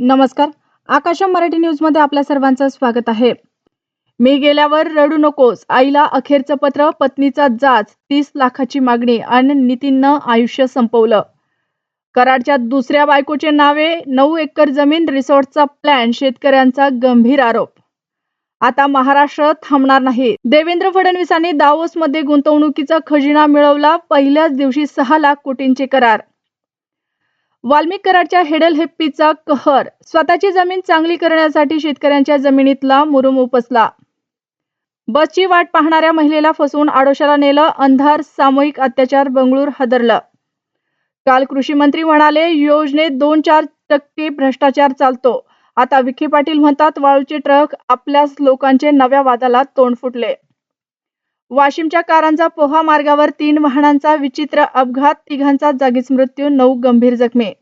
नमस्कार. आकाश मराठी न्यूजमध्ये आपल्या सर्वांचं स्वागत आहे. मी गेल्यावर रडू नकोस. आईला अखेरचं पत्र पत्नीचा जाच तीस लाखाची मागणी आणि नितीननं आयुष्य संपवलं. कराडच्या दुसऱ्या बायकोचे नावे नऊ एकर जमीन रिसॉर्टचा प्लॅन शेतकऱ्यांचा गंभीर आरोप. आता महाराष्ट्र थांबणार नाही. देवेंद्र फडणवीसांनी दावोसमध्ये गुंतवणुकीचा खजिना मिळवला. पहिल्याच दिवशी सहा लाख कोटींचे करार. वाल्मिक कराडच्या हेडल हिप्पीचा कहर. स्वतःची जमीन चांगली करण्यासाठी शेतकऱ्यांच्या जमिनीतला मुरुम उपसला. बसची वाट पाहणाऱ्या महिलेला फसवून आडोशाला नेलं अंधार सामूहिक अत्याचार बंगळूर हदरलं. काल कृषी मंत्री म्हणाले योजनेत दोन चार टक्के भ्रष्टाचार चालतो. आता विखे पाटील म्हणतात वाळूचे ट्रक आपल्याच लोकांचे नव्या वादाला तोंड फुटले. वाशिमच्या कारांजा पोहा मार्गावर तीन वाहनांचा विचित्र अपघात तिघांचा जागीच मृत्यू नऊ गंभीर जखमी.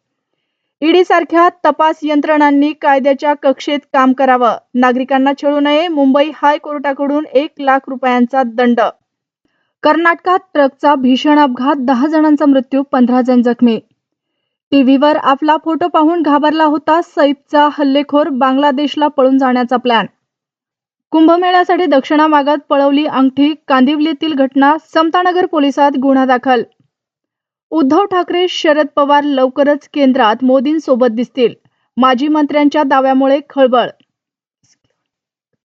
ईडी सारख्या तपास यंत्रणांनी कायद्याच्या कक्षेत काम करावं. नागरिकांना छळू नये मुंबई हायकोर्टाकडून एक लाख रुपयांचा दंड. कर्नाटकात ट्रकचा भीषण अपघात दहा जणांचा मृत्यू पंधरा जण जखमी. टीव्हीवर आपला फोटो पाहून घाबरला होता सैफचा हल्लेखोर बांगलादेशला पळून जाण्याचा प्लॅन कुंभमेळ्यासाठी दक्षिणामागात पळवली अंगठी कांदिवलीतील घटना समतानगर पोलिसात गुन्हा दाखल. उद्धव ठाकरे शरद पवार लवकरच केंद्रात मोदींसोबत दिसतील. माजी मंत्र्यांच्या दाव्यामुळे खळबळ.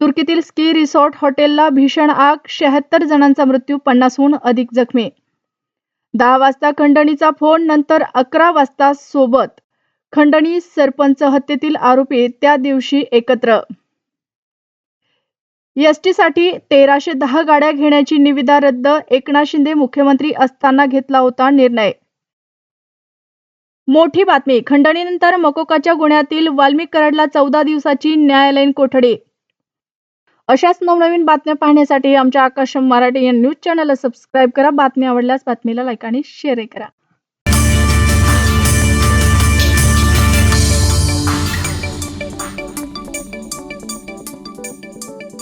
तुर्कीतील स्की रिसॉर्ट हॉटेलला भीषण आग शहात्तर जणांचा मृत्यू पन्नासहून अधिक जखमी. दहा वाजता खंडणीचा फोन नंतर अकरा वाजता सोबत. खंडणी सरपंच हत्येतील आरोपी त्या दिवशी एकत्र. एसटीसाठी तेराशे दहा गाड्या घेण्याची निविदा रद्द एकनाथ शिंदे मुख्यमंत्री असताना घेतला होता निर्णय. मोठी बातमी खंडणीनंतर मकोकाच्या गुन्ह्यातील वाल्मिक कराडला चौदा दिवसाची न्यायालयीन कोठडी. अशाच नवनवीन बातम्या पाहण्यासाठी आमच्या आकाश मराठी या न्यूज चॅनलला सबस्क्राईब करा बातमी आवडल्यास बातमीला लाईक आणि शेअर करा.